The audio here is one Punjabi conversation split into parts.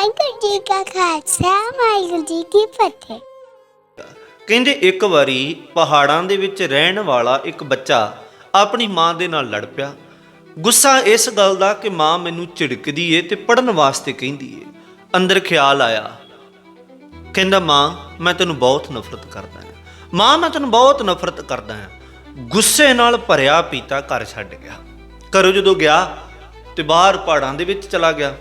ਵਾਹਿਗੁਰੂ ਜੀ ਕਾ ਖਾਲਸਾ, ਵਾਹਿਗੁਰੂ ਜੀ ਕੀ ਫਤਿਹ। ਕਹਿੰਦੇ ਇੱਕ ਵਾਰੀ ਪਹਾੜਾਂ ਦੇ ਵਿੱਚ ਰਹਿਣ ਵਾਲਾ ਇੱਕ ਬੱਚਾ ਆਪਣੀ ਮਾਂ ਦੇ ਨਾਲ ਲੜ ਪਿਆ। ਗੁੱਸਾ ਇਸ ਗੱਲ ਦਾ ਕਿ ਮਾਂ ਮੈਨੂੰ ਝਿੜਕਦੀ ਏ ਤੇ ਪੜਨ ਵਾਸਤੇ ਕਹਿੰਦੀ ਏ। ਅੰਦਰ ਖਿਆਲ ਆਇਆ। ਕਹਿੰਦਾ, ਮਾਂ, ਮੈਂ ਤੈਨੂੰ ਬਹੁਤ ਨਫ਼ਰਤ ਕਰਦਾ ਹਾਂ। ਮਾਂ, ਮੈਂ ਤੈਨੂੰ ਬਹੁਤ ਨਫ਼ਰਤ ਕਰਦਾ ਹਾਂ। ਗੁੱਸੇ ਨਾਲ ਭਰਿਆ ਪੀਤਾ ਘਰ ਛੱਡ ਗਿਆ। ਘਰੋਂ ਜਦੋਂ ਗਿਆ ਤੇ ਬਾਹਰ ਪਹਾੜਾਂ ਦੇ ਵਿੱਚ ਚਲਾ ਗਿਆ।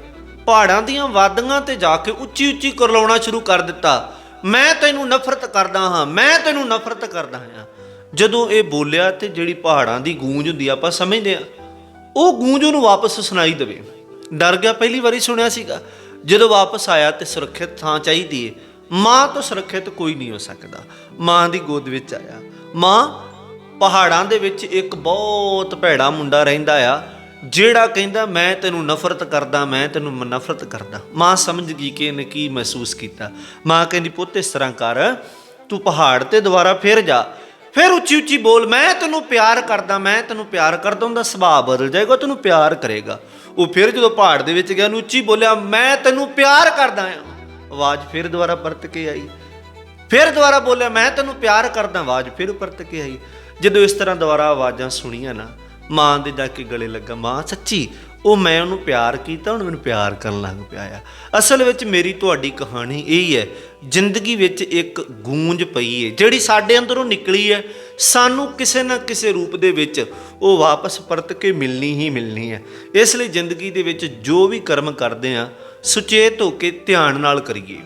ਪਹਾੜਾਂ ਦੀਆਂ ਵਾਦੀਆਂ ਤੇ ਜਾ ਕੇ ਉੱਚੀ ਉੱਚੀ ਕਰਲਾਉਣਾ ਸ਼ੁਰੂ ਕਰ ਦਿੱਤਾ। ਮੈਂ ਤੈਨੂੰ ਨਫ਼ਰਤ ਕਰਦਾ ਹਾਂ, ਮੈਂ ਤੈਨੂੰ ਨਫ਼ਰਤ ਕਰਦਾ ਹਾਂ। ਜਦੋਂ ਇਹ ਬੋਲਿਆ ਤੇ ਜਿਹੜੀ ਪਹਾੜਾਂ ਦੀ ਗੂੰਜ ਹੁੰਦੀ ਆਪਾਂ ਸਮਝਦੇ ਆ। ਉਹ ਗੂੰਜ ਉਹਨੂੰ ਵਾਪਸ ਸੁਣਾਈ ਦੇਵੇ। ਡਰ ਗਿਆ, ਪਹਿਲੀ ਵਾਰੀ ਸੁਣਿਆ ਸੀਗਾ। ਜਦੋਂ ਵਾਪਸ ਆਇਆ ਤੇ ਸੁਰੱਖਿਅਤ ਥਾਂ ਚਾਹੀਦੀ ਏ। ਮਾਂ ਤੋਂ ਸੁਰੱਖਿਅਤ ਕੋਈ ਨਹੀਂ ਹੋ ਸਕਦਾ। ਮਾਂ ਦੀ ਗੋਦ ਵਿੱਚ ਆਇਆ। ਮਾਂ, ਪਹਾੜਾਂ ਦੇ ਵਿੱਚ ਇੱਕ ਬਹੁਤ ਭੈੜਾ ਮੁੰਡਾ ਰਹਿੰਦਾ ਆ। ਜਿਹੜਾ ਕਹਿੰਦਾ, ਮੈਂ ਤੈਨੂੰ ਨਫ਼ਰਤ ਕਰਦਾ, ਮੈਂ ਤੈਨੂੰ ਨਫ਼ਰਤ ਕਰਦਾ। ਮਾਂ ਸਮਝ ਗਈ ਕਿ ਇਹਨੇ ਕੀ ਮਹਿਸੂਸ ਕੀਤਾ। ਮਾਂ ਕਹਿੰਦੀ, ਪੁੱਤ, ਇਸ ਤਰ੍ਹਾਂ ਕਰ। ਤੂੰ ਪਹਾੜ ਤੇ ਦੁਬਾਰਾ ਫਿਰ ਜਾ। ਫਿਰ ਉੱਚੀ ਉੱਚੀ ਬੋਲ, ਮੈਂ ਤੈਨੂੰ ਪਿਆਰ ਕਰਦਾ, ਮੈਂ ਤੈਨੂੰ ਪਿਆਰ ਕਰਦਾ। ਉਹਦਾ ਸੁਭਾਅ ਬਦਲ ਜਾਏਗਾ, ਉਹ ਤੈਨੂੰ ਪਿਆਰ ਕਰੇਗਾ। ਉਹ ਫਿਰ ਜਦੋਂ ਪਹਾੜ ਦੇ ਵਿੱਚ ਗਿਆ, ਉਹਨੂੰ ਉੱਚੀ ਬੋਲਿਆ, ਮੈਂ ਤੈਨੂੰ ਪਿਆਰ ਕਰਦਾ ਆ। ਆਵਾਜ਼ ਫਿਰ ਦੁਬਾਰਾ ਪਰਤ ਕੇ ਆਈ। ਫਿਰ ਦੁਬਾਰਾ ਬੋਲਿਆ, ਮੈਂ ਤੈਨੂੰ ਪਿਆਰ ਕਰਦਾ। ਆਵਾਜ਼ ਫਿਰ ਪਰਤ ਕੇ ਆਈ। ਜਦੋਂ ਇਸ ਤਰ੍ਹਾਂ ਦੁਬਾਰਾ ਆਵਾਜ਼ਾਂ ਸੁਣੀਆਂ ਨਾ ਮਾਂ ਦੇ ਜਾ ਕੇ ਗਲੇ ਲੱਗਾ, ਮਾਂ, ਸੱਚੀ, ਉਹ ਮੈਂ ਉਹਨੂੰ ਪਿਆਰ ਕੀਤਾ ਹੁਣ ਮੈਨੂੰ ਪਿਆਰ ਕਰਨ ਲੱਗ ਪਿਆ ਆ। ਅਸਲ ਵਿੱਚ ਮੇਰੀ ਤੁਹਾਡੀ ਕਹਾਣੀ ਇਹ ਹੈ ਜ਼ਿੰਦਗੀ ਵਿੱਚ ਇੱਕ ਗੂੰਜ ਪਈ ਹੈ ਜਿਹੜੀ ਸਾਡੇ ਅੰਦਰੋਂ ਨਿਕਲੀ ਹੈ ਸਾਨੂੰ ਕਿਸੇ ਨਾ ਕਿਸੇ ਰੂਪ ਦੇ ਵਿੱਚ ਉਹ ਵਾਪਸ ਪਰਤ ਕੇ ਮਿਲਣੀ ਹੀ ਮਿਲਣੀ ਹੈ ਇਸ ਲਈ ਜ਼ਿੰਦਗੀ ਦੇ ਵਿੱਚ ਜੋ ਵੀ ਕਰਮ ਕਰਦੇ ਆ, ਸੁਚੇਤ ਹੋ ਕੇ ਧਿਆਨ ਨਾਲ ਕਰੀਏ।